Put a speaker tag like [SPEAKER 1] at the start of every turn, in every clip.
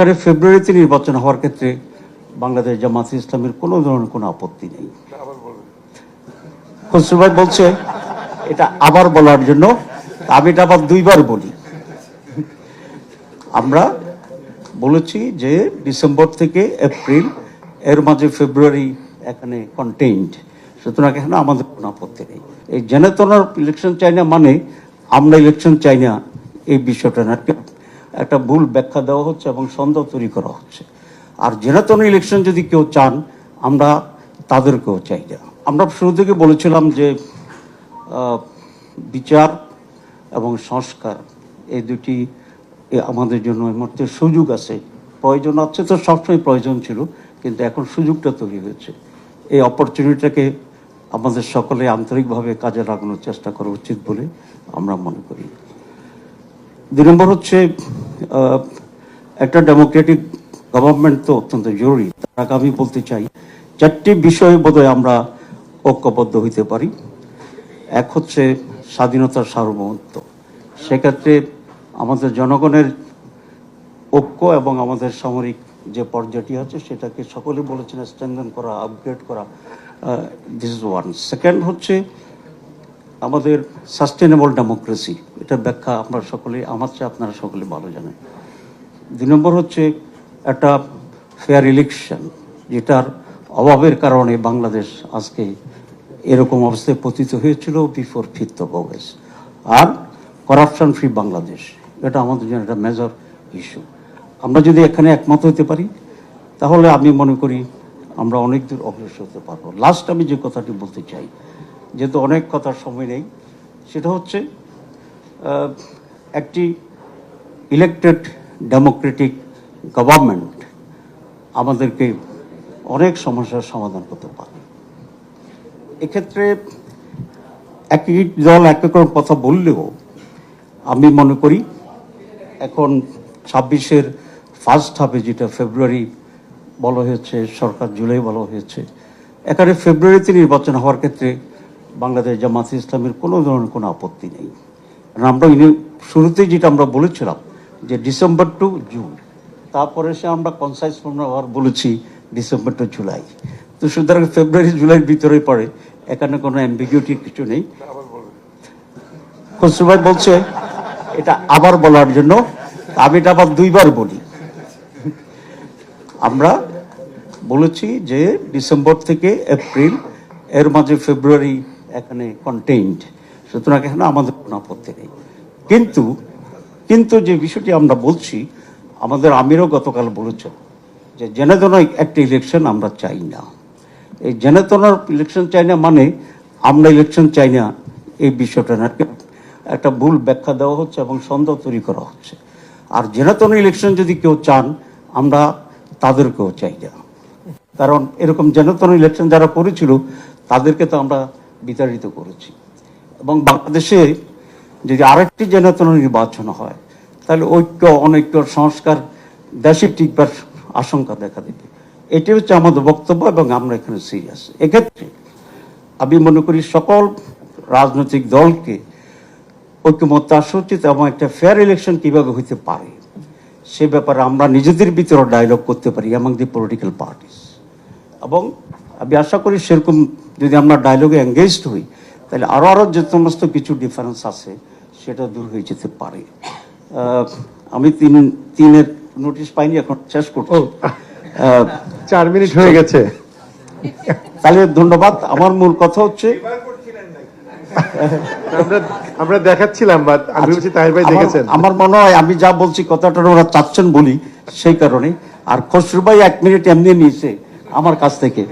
[SPEAKER 1] সরকারের ফেব্রুয়ারিতে নির্বাচন হওয়ার ক্ষেত্রে বাংলাদেশ জামাত ইসলামের কোনো ধরনের কোনো আপত্তি নেই। খসরু বলছে, এটা আবার বলার জন্য, আমি এটা আবার দুইবার বলি। আমরা বলেছি যে ডিসেম্বর থেকে এপ্রিল, এর মাঝে ফেব্রুয়ারি এখানে কন্টেন্ট সুতরাং এখানে আমাদের কোনো আপত্তি নেই। এই জেনেতনার ইলেকশন চাই না মানে আমরা ইলেকশন চাই না, এই বিষয়টা না। একটা- ভুল ব্যাখ্যা দেওয়া হচ্ছে এবং সন্দেহ তৈরি করা হচ্ছে। আর জেনাতন ইলেকশন যদি কেউ চান, আমরা তাদেরকেও চাই না। আমরা শুরু থেকে বলেছিলাম যে বিচার এবং সংস্কার এই দুটি আমাদের জন্য এই মুহূর্তে সুযোগ আছে। প্রয়োজন আছে তো সবসময় প্রয়োজন ছিল, কিন্তু এখন সুযোগটা তৈরি হয়েছে। এই অপরচুনিটিটাকে আমাদের সকলে আন্তরিকভাবে কাজে লাগানোর চেষ্টা করা উচিত বলে আমরা মনে করি। দুই নম্বর হচ্ছে একটা ডেমোক্রেটিক গভর্নমেন্ট তো অত্যন্ত জরুরি। তার আগে আমি বলতে চাই, চারটি বিষয়ে বোধহয় আমরা ঐক্যবদ্ধ হইতে পারি। এক হচ্ছে স্বাধীনতার সার্বভৌমত্ব। সেক্ষেত্রে আমাদের জনগণের ঐক্য এবং আমাদের সামরিক যে পর্যায়টি আছে, সেটাকে সকলে বলেছেন স্ট্রেংথেন করা, আপগ্রেড করা দিস ওয়ান সেকেন্ড হচ্ছে আমাদের সাস্টেনেবল ডেমোক্রেসি এটা ব্যাখ্যা আমরা সকলে আমার চেয়ে আপনারা সকলে ভালো জানেন। দুই নম্বর হচ্ছে একটা ফেয়ার ইলেকশন যেটার অভাবের কারণে বাংলাদেশ আজকে এরকম অবস্থায় পতিত হয়েছিল বিফোর ফিফথ অফ অগস্ট আর করাপশন ফ্রি বাংলাদেশ, এটা আমাদের জন্য একটা মেজর ইস্যু আমরা যদি এখানে একমত হতে পারি, তাহলে আমি মনে করি আমরা অনেক দূর অগ্রসর হতে পারব। লাস্ট আমি যে কথাটি বলতে চাই যেহেতু অনেক কথার সময় নেই, সেটা হচ্ছে একটি ইলেকটেড ডেমোক্রেটিক গভর্নমেন্ট আমাদেরকে অনেক সমস্যার সমাধান করতে পারে। এক্ষেত্রে একই দল এক এক কথা বললেও আমি মনে করি এখন ছাব্বিশের ফার্স্ট হাফে যেটা ফেব্রুয়ারি বলা হয়েছে, সরকার জুলাই বলা হয়েছে এখানে ফেব্রুয়ারিতে নির্বাচন হওয়ার ক্ষেত্রে বাংলাদেশ জামাত ইসলামের কোনো ধরনের কোনো আপত্তি নেই। আমরা ইনি- শুরুতেই যেটা আমরা বলেছিলাম যে ডিসেম্বর টু জুন, তারপরে সে আমরা কনসাইজ আবার বলেছি ডিসেম্বর টু জুলাই। তো সুতরাং ফেব্রুয়ারি, জুলাইয়ের ভিতরে পড়ে, এখানে কোনো অ্যাম্বিগুইটি কিছু নেই। খসরু ভাই বলছে, এটা আবার বলার জন্য, আমি এটা আবার দুইবার বলি। আমরা বলেছি যে ডিসেম্বর থেকে এপ্রিল, এর মাঝে ফেব্রুয়ারি এখানে কন্টেন্ট সুতরাং এখানে আমাদের কোনো আপত্তি নেই। কিন্তু কিন্তু যে বিষয়টি আমরা বলছি, আমাদের আমিরও গতকাল বলেছেন যে জেনেতনা একটা ইলেকশন আমরা চাই না। এই জেনেতনার ইলেকশন চাই না মানে আমরা ইলেকশন চাই না, এই বিষয়টা না। একটা ভুল ব্যাখ্যা দেওয়া হচ্ছে এবং সন্দেহ তৈরি করা হচ্ছে। আর জেনাতন ইলেকশন যদি কেউ চান, আমরা তাদেরকেও চাই না। কারণ এরকম জেনাতন ইলেকশন যারা করেছিল, তাদেরকে তো আমরা বিতাড়িত করেছি। এবং বাংলাদেশে যদি আরেকটি জেনাতন নির্বাচন হয়, তাহলে ঐক্য, অনৈক্য সংস্কার দেশে টিকবার আশঙ্কা দেখা দেবে। এটি হচ্ছে আমাদের বক্তব্য এবং আমরা এখানে সিরিয়াস এক্ষেত্রে আমি মনে করি সকল রাজনৈতিক দলকে ঐক্যমত্য আসা উচিত এবং একটা ফেয়ার ইলেকশন কীভাবে হইতে পারে, সে ব্যাপারে আমরা নিজেদের ভিতরে ডায়লগ করতে পারি এমং দি পলিটিক্যাল পার্টিস এবং আমি আশা করি সেরকম যদি আমরা ডায়লগে এঙ্গেজড হই তাহলে আরও আরও যে সমস্ত কিছু ডিফারেন্স আছে সেটা দূর হয়ে যেতে পারে। আমি তিন তিনের নোটিশ পাইনি এখন শেষ করছি।
[SPEAKER 2] চার মিনিট হয়ে গেছে।
[SPEAKER 1] তাহলে ধন্যবাদ। আমার মূল কথা হচ্ছে
[SPEAKER 2] আমরা আমরা দেখাচ্ছিলাম বা আমি বলছি তাহির ভাই দেখেছেন।
[SPEAKER 1] আমার মনে হয় আমি যা বলছি কথাটা ওরা চাচ্ছেন বলি সেই কারণে আর খসরু ভাই এক মিনিট এমনি নিয়েছে। আমার কাছ থেকে।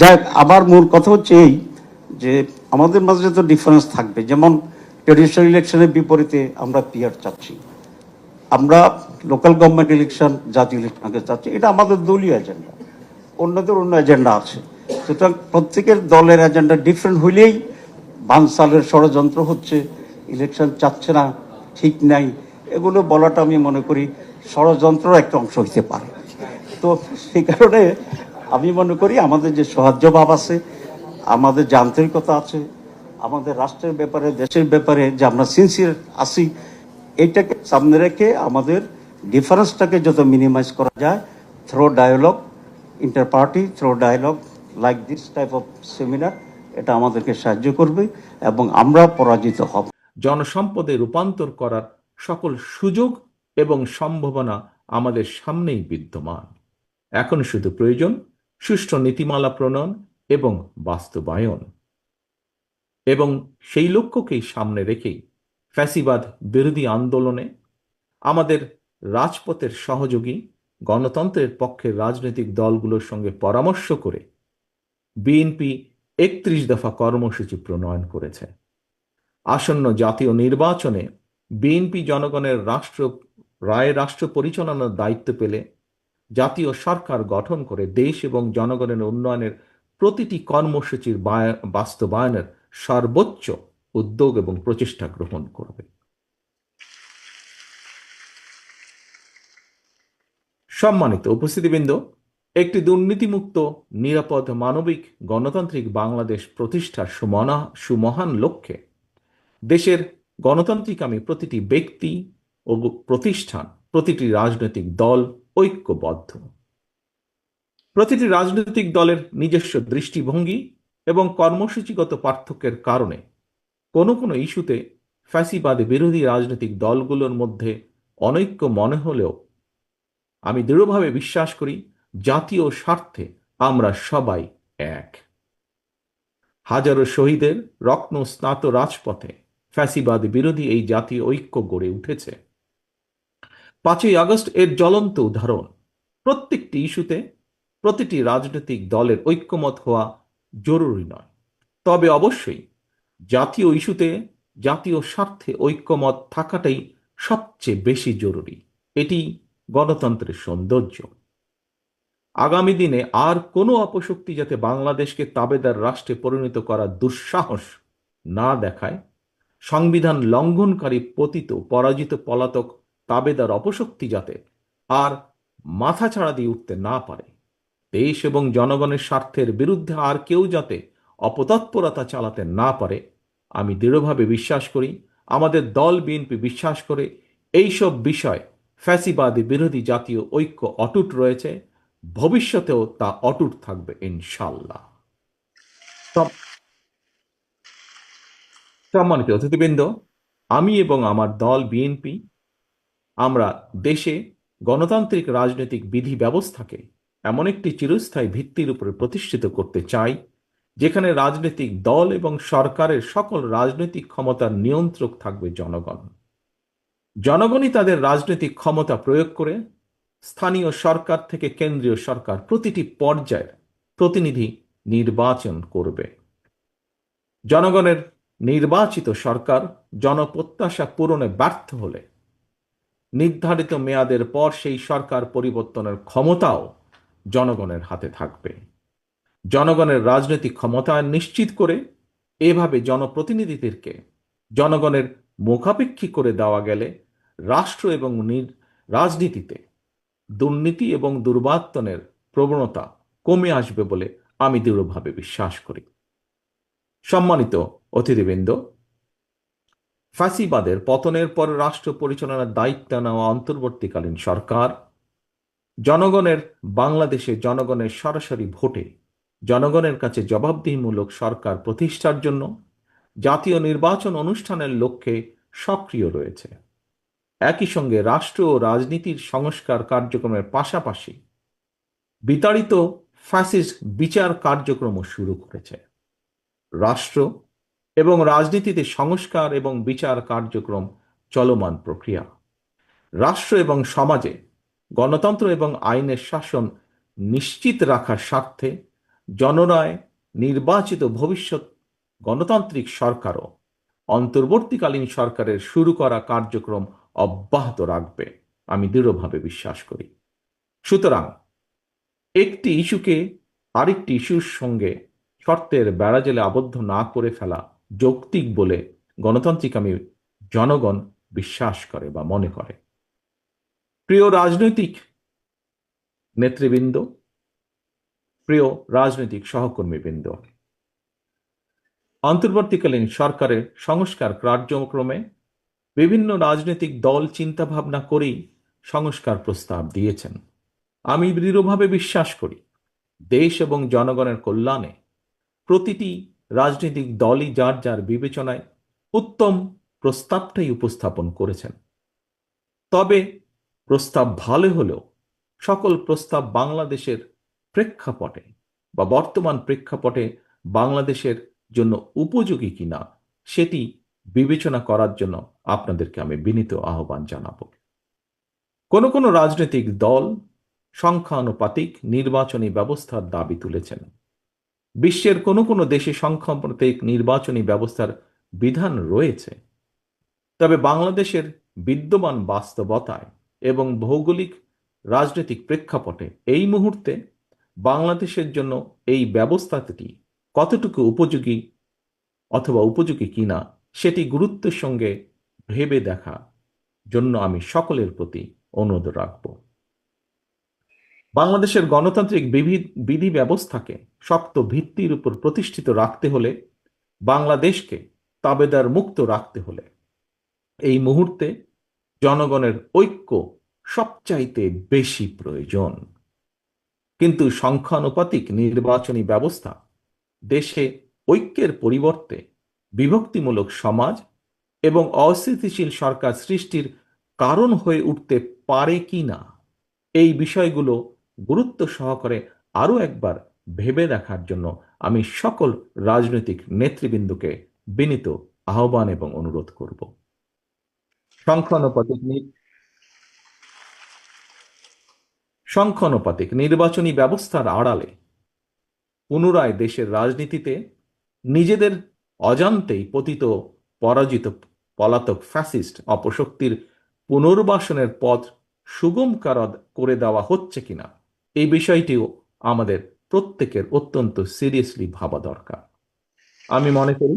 [SPEAKER 1] যাই আমার মূল কথা হচ্ছে এই যে আমাদের মাঝে তো ডিফারেন্স থাকবে যেমন ট্রেডিশনাল ইলেকশনের বিপরীতে আমরা পিয়ার চাচ্ছি। আমরা লোকাল গভর্নমেন্ট ইলেকশন জাতীয় ইলেকশনকে চাচ্ছি। এটা আমাদের দলীয় এজেন্ডা অন্যদের অন্য এজেন্ডা আছে। সুতরাং প্রত্যেকের দলের এজেন্ডা ডিফারেন্ট হইলেই বানসালের ষড়যন্ত্র হচ্ছে। ইলেকশন চাচ্ছে না ঠিক নাই। এগুলো বলাটা আমি মনে করি ষড়যন্ত্রের একটা অংশ হইতে পারে। তো সেই কারণে আমি মনে করি আমাদের যে সহাজ্য ভাব আছে, আমাদের যে আন্তরিকতা আছে, আমাদের রাষ্ট্রের ব্যাপারে, দেশের ব্যাপারে যে আমরা সিনসিয়ার আছি, এটাকে সামনে রেখে আমাদের ডিফারেন্সটাকে যত মিনিমাইজ করা যায় through dialogue inter party through dialogue like this type of seminar এটা আমাদেরকে সাহায্য করবে এবং আমরা পরাজিত হব।
[SPEAKER 3] জনসম্পদে রূপান্তর করার সকল সুযোগ এবং সম্ভাবনা আমাদের সামনেই বিদ্যমান। এখন শুধু প্রয়োজন সুষ্ঠু নীতিমালা প্রণয়ন এবং বাস্তবায়ন। এবং সেই লক্ষ্যকেই সামনে রেখেই ফ্যাসিবাদ বিরোধী আন্দোলনে আমাদের রাজপথের সহযোগী গণতন্ত্রের পক্ষের রাজনৈতিক দলগুলোর সঙ্গে পরামর্শ করে বিএনপি একত্রিশ দফা কর্মসূচি প্রণয়ন করেছে। আসন্ন জাতীয় নির্বাচনে বিএনপি জনগণের রাষ্ট্র, রায় রাষ্ট্র পরিচালনার দায়িত্ব পেলে জাতীয় সরকার গঠন করে দেশ এবং জনগণের উন্নয়নের প্রতিটি কর্মসূচির বাস্তবায়নের সর্বোচ্চ উদ্যোগ এবং প্রচেষ্টা গ্রহণ করবে। সম্মানিত উপস্থিতিবৃন্দ, একটি দুর্নীতিমুক্ত, নিরাপদ, মানবিক, গণতান্ত্রিক বাংলাদেশ প্রতিষ্ঠার সুমনা, সুমহান লক্ষ্যে দেশের গণতান্ত্রিক আমি প্রতিটি ব্যক্তি ও প্রতিষ্ঠান, প্রতিটি রাজনৈতিক দল ঐক্যবদ্ধ। প্রতিটি রাজনৈতিক দলের নিজস্ব দৃষ্টিভঙ্গি এবং কর্মসূচিগত পার্থক্যের কারণে কোনো কোনো ইস্যুতে ফ্যাসিবাদ বিরোধী রাজনৈতিক দলগুলোর মধ্যে অনৈক্য মনে হলেও আমি দৃঢ়ভাবে বিশ্বাস করি জাতীয় স্বার্থে আমরা সবাই এক। হাজারো শহীদের রত্ন স্নাত রাজপথে ফ্যাসিবাদ বিরোধী এই জাতীয় ঐক্য গড়ে উঠেছে। পাঁচই আগস্ট এর জ্বলন্ত উদাহরণ। প্রত্যেকটি ইস্যুতে প্রতিটি রাজনৈতিক দলের ঐক্যমত হওয়া জরুরি নয়। তবে অবশ্যই জাতীয় ইস্যুতে জাতীয় স্বার্থে ঐক্যমত থাকাটাই সবচেয়ে বেশি জরুরি। এটি গণতন্ত্রের সৌন্দর্য। আগামী দিনে আর কোনো অপশক্তি যাতে বাংলাদেশকে তাবেদার রাষ্ট্রে পরিণত করার দুঃসাহস না দেখায়, সংবিধান লঙ্ঘনকারী পতিত পরাজিত পলাতক তাবেদার অপশক্তি যাতে আর মাথা ছাড়া দিয়ে উঠতে না পারে। দেশ এবং জনগণের স্বার্থের বিরুদ্ধে আর কেউ যাতে অপতৎপরতা চালাতে না পারে, আমি দৃঢ়ভাবে বিশ্বাস করি, আমাদের দল বিএনপি বিশ্বাস করে এইসব বিষয় ফ্যাসিবাদী বিরোধী জাতীয় ঐক্য অটুট রয়েছে, ভবিষ্যতেও তা অটুট থাকবে ইনশাল্লাহ সম- সম্মানিত অতিথিবৃন্দ, আমি এবং আমার দল বিএনপি আমরা দেশে গণতান্ত্রিক রাজনৈতিক বিধি ব্যবস্থাকে এমন একটি চিরস্থায়ী ভিত্তির উপরে প্রতিষ্ঠিত করতে চাই, যেখানে রাজনৈতিক দল এবং সরকারের সকল রাজনৈতিক ক্ষমতার নিয়ন্ত্রক থাকবে জনগণ। জনগণই তাদের রাজনৈতিক ক্ষমতা প্রয়োগ করে স্থানীয় সরকার থেকে কেন্দ্রীয় সরকার প্রতিটি পর্যায়ের প্রতিনিধি নির্বাচন করবে। জনগণের নির্বাচিত সরকার জনপ্রত্যাশা পূরণে ব্যর্থ হলে নির্ধারিত মেয়াদের পর সেই সরকার পরিবর্তনের ক্ষমতাও জনগণের হাতে থাকবে। জনগণের রাজনৈতিক ক্ষমতা নিশ্চিত করে এভাবে জনপ্রতিনিধিদেরকে জনগণের মুখাপেক্ষী করে দেওয়া গেলে রাষ্ট্র এবং রাজনীতিতে দুর্নীতি এবং দুর্বাত্তনের প্রবণতা কমে আসবে বলে আমি দৃঢ়ভাবে বিশ্বাস করি। সম্মানিত অতিথিবৃন্দ ফ্যাসিবাদের পতনের পর রাষ্ট্র পরিচালনার দায়িত্ব নেওয়া অন্তর্বর্তীকালীন সরকার, জনগণের বাংলাদেশে জনগণের সরাসরি ভোটে জনগণের কাছে জবাবদিহিমূলক সরকার প্রতিষ্ঠার জন্য জাতীয় নির্বাচন অনুষ্ঠানের লক্ষ্যে সক্রিয় রয়েছে। একই সঙ্গে রাষ্ট্র ও রাজনীতির সংস্কার কার্যক্রমের পাশাপাশি বিতাড়িত ফ্যাসিস্ট বিচার কার্যক্রমও শুরু করেছে। রাষ্ট্র এবং রাজনীতিতে সংস্কার এবং বিচার কার্যক্রম চলমান প্রক্রিয়া। রাষ্ট্র এবং সমাজে গণতন্ত্র এবং আইনের শাসন নিশ্চিত রাখার স্বার্থে জনরায় নির্বাচিত ভবিষ্যৎ গণতান্ত্রিক সরকারও অন্তর্বর্তীকালীন সরকারের শুরু করা কার্যক্রম অব্যাহত রাখবে, আমি দৃঢ়ভাবে বিশ্বাস করি। সুতরাং একটি ইস্যুকে আরেকটি ইস্যুর সঙ্গে শর্তের বেড়াজেলে আবদ্ধ না করে ফেলা যৌক্তিক বলে গণতান্ত্রিক আমি জনগণ বিশ্বাস করে বা মনে করে। প্রিয় রাজনৈতিক নেতৃবৃন্দ, প্রিয় রাজনৈতিক সহকর্মীবৃন্দ, অন্তর্বর্তীকালীন সরকারের সংস্কার কার্যক্রমে বিভিন্ন রাজনৈতিক দল চিন্তাভাবনা করেই সংস্কার প্রস্তাব দিয়েছেন। আমি দৃঢ়ভাবে বিশ্বাস করি, দেশ এবং জনগণের কল্যাণে প্রতিটি রাজনৈতিক দলই যার যার বিবেচনায় উত্তম প্রস্তাবটাই উপস্থাপন করেছেন। তবে প্রস্তাব ভালো হলেও সকল প্রস্তাব বাংলাদেশের প্রেক্ষাপটে বা বর্তমান প্রেক্ষাপটে বাংলাদেশের জন্য উপযোগী কিনা সেটি বিবেচনা করার জন্য আপনাদেরকে আমি বিনীত আহ্বান জানাব। কোনো কোনো রাজনৈতিক দল সংখ্যানুপাতিক নির্বাচনী ব্যবস্থার দাবি তুলেছেন। বিশ্বের কোনো কোনো দেশে সংখ্যানুপাতিক নির্বাচনী ব্যবস্থার বিধান রয়েছে। তবে বাংলাদেশের বিদ্যমান বাস্তবতায় এবং ভৌগোলিক রাজনৈতিক প্রেক্ষাপটে এই মুহূর্তে বাংলাদেশের জন্য এই ব্যবস্থাটি কতটুকু উপযোগী অথবা উপযোগী কিনা সেটি গুরুত্বের সঙ্গে ভেবে দেখা জন্য আমি সকলের প্রতি অনুরোধ রাখব। বাংলাদেশের গণতান্ত্রিক বিধি- ব্যবস্থাকে শক্ত ভিত্তির উপর প্রতিষ্ঠিত রাখতে হলে বাংলাদেশকে তাবেদার মুক্ত রাখতে হলে এই মুহূর্তে জনগণের ঐক্য সবচাইতে বেশি প্রয়োজন। কিন্তু সংখ্যানুপাতিক নির্বাচনী ব্যবস্থা দেশে ঐক্যের পরিবর্তে বিভক্তিমূলক সমাজ এবং অস্থিতিশীল সরকার সৃষ্টির কারণ হয়ে উঠতে পারে কি না এই বিষয়গুলো গুরুত্ব সহকারে আরও একবার ভেবে দেখার জন্য আমি সকল রাজনৈতিক নেতৃবৃন্দকে বিনীত আহ্বান এবং অনুরোধ করব। সংখ্যানুপাতিক সংখ্যানুপাতিক নির্বাচনী ব্যবস্থার আড়ালে পুনরায় দেশের রাজনীতিতে নিজেদের অজান্তেই পতিত, পরাজিত পলাতক ফ্যাসিস্ট অপশক্তির পুনর্বাসনের পথ সুগম করে দেওয়া হচ্ছে কিনা? এই বিষয়টিও আমাদের প্রত্যেকের অত্যন্ত সিরিয়াসলি ভাবা দরকার। আমি মনে করি,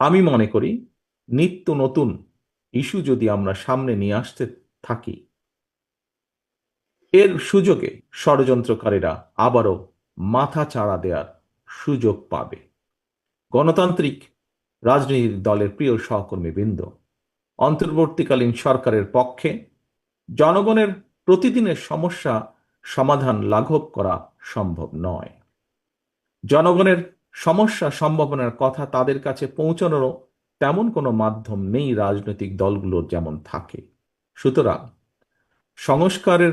[SPEAKER 3] আমি মনে করি নিত্য নতুন ইস্যু যদি আমরা সামনে নিয়ে আসতে থাকি, এর সুযোগে ষড়যন্ত্রকারীরা আবারও মাথা চাড়া দেওয়ার সুযোগ পাবে। গণতান্ত্রিক রাজনৈতিক দলের প্রিয় সহকর্মীবৃন্দ, অন্তর্বর্তীকালীন সরকারের পক্ষে জনগণের প্রতিদিনের সমস্যা সমাধান লাঘব করা সম্ভব নয়। জনগণের সমস্যা সম্ভাবনার কথা তাদের কাছে পৌঁছানোরও তেমন কোনো মাধ্যম নেই রাজনৈতিক দলগুলোর যেমন থাকে। সুতরাং সংস্কারের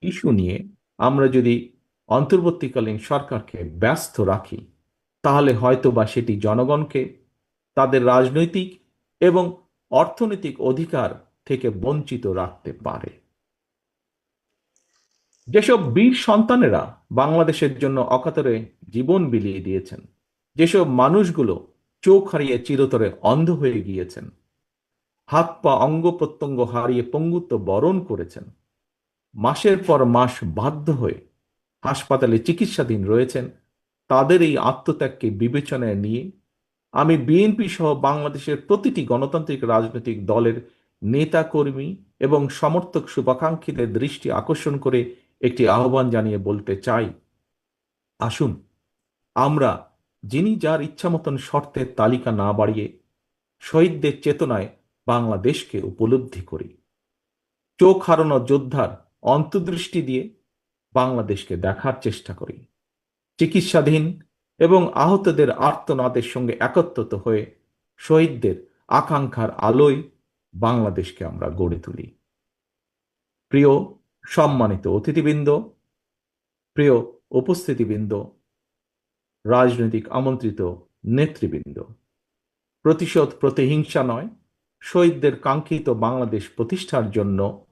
[SPEAKER 3] ইস্যু নিয়ে আমরা যদি অন্তর্বর্তীকালীন সরকারকে ব্যস্ত রাখি, তাহলে হয়তো বা সেটি জনগণকে, তাদের রাজনৈতিক এবং অর্থনৈতিক অধিকার থেকে বঞ্চিত রাখতে পারে। যেসব বীর সন্তানেরা বাংলাদেশের জন্য অকাতরে জীবন বিলিয়ে দিয়েছেন, যেসব মানুষগুলো চোখ হারিয়ে চিরতরে অন্ধ হয়ে গিয়েছেন, হাত পা অঙ্গ প্রত্যঙ্গ হারিয়ে পঙ্গুত্ব বরণ করেছেন, মাসের পর মাস বাধ্য হয়ে হাসপাতালে চিকিৎসাধীন রয়েছেন, তাদের এই আত্মত্যাগকে বিবেচনায় নিয়ে আমি বিএনপি সহ বাংলাদেশের প্রতিটি গণতান্ত্রিক রাজনৈতিক দলের নেতা কর্মী এবং সমর্থক শুভাকাঙ্ক্ষীদের দৃষ্টি আকর্ষণ করে একটি আহ্বান জানিয়ে বলতে চাই। আসুন, আমরা যিনি যার ইচ্ছা মতন শর্তের তালিকা না বাড়িয়ে শহীদদের চেতনায় বাংলাদেশকে উপলব্ধি করি। চোখ হারানো যোদ্ধার অন্তর্দৃষ্টি দিয়ে বাংলাদেশকে দেখার চেষ্টা করি। চিকিৎসাধীন এবং আহতদের আর্তনাদের সঙ্গে একত্রিত হয়ে শহীদদের আকাঙ্ক্ষার আলোয় বাংলাদেশকে আমরা গড়ে তুলি। প্রিয় সম্মানিত অতিথিবৃন্দ, প্রিয় উপস্থিতিবৃন্দ, রাজনৈতিক আমন্ত্রিত নেতৃবৃন্দ, প্রতিশোধ প্রতিহিংসা নয়, শহীদদের কাঙ্ক্ষিত বাংলাদেশ প্রতিষ্ঠার জন্য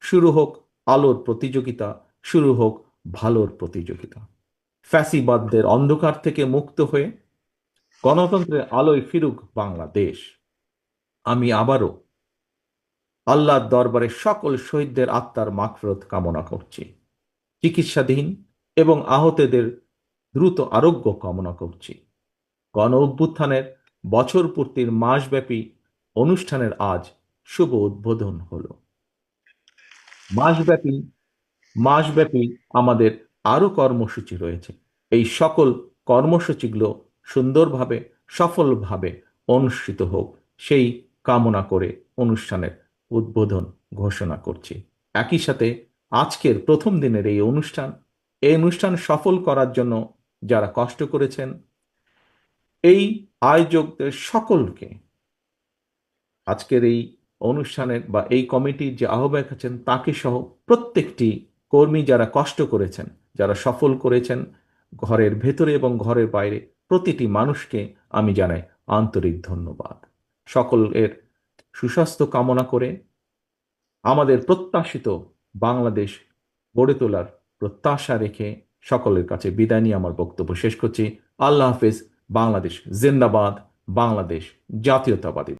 [SPEAKER 3] শুরু হোক আলোর প্রতিযোগিতা, শুরু হোক ভালোর প্রতিযোগিতা। ফ্যাসিবাদদের অন্ধকার থেকে মুক্ত হয়ে গণতন্ত্রের আলোয় ফিরুক বাংলাদেশ। আমি আবারও আল্লাহর দরবারে সকল শহীদদের আত্মার মাগফিরত কামনা করছি। চিকিৎসাধীন এবং আহতদের দ্রুত আরোগ্য কামনা করছি। গণ অভ্যুত্থানের বছর পূর্তির মাসব্যাপী অনুষ্ঠানের আজ শুভ উদ্বোধন হলো। মাসব্যাপী মাসব্যাপী আমাদের আরও কর্মসূচি রয়েছে। এই সকল কর্মসূচিগুলো সুন্দরভাবে, সফলভাবে অনুষ্ঠিত হোক, সেই কামনা করে অনুষ্ঠানের উদ্বোধন ঘোষণা করছি। একই সাথে আজকের প্রথম দিনের এই অনুষ্ঠান এই অনুষ্ঠান সফল করার জন্য যারা কষ্ট করেছেন, এই আয়োজকদের সকলকে আজকের এই অনুষ্ঠানের বা এই কমিটির যে আহ্বায়ক আছেন, তাকে সহ প্রত্যেকটি কর্মী যারা কষ্ট করেছেন, যারা সফল করেছেন, ঘরের ভেতরে এবং ঘরের বাইরে, প্রতিটি মানুষকে আমি জানাই আন্তরিক ধন্যবাদ। সকলের সুস্বাস্থ্য কামনা করে আমাদের প্রত্যাশিত বাংলাদেশ গড়ে তোলার প্রত্যাশা রেখে সকলের কাছে বিদায় নিয়ে আমার বক্তব্য শেষ করছি। আল্লাহ হাফেজ। বাংলাদেশ জিন্দাবাদ। বাংলাদেশ জাতীয়তাবাদী।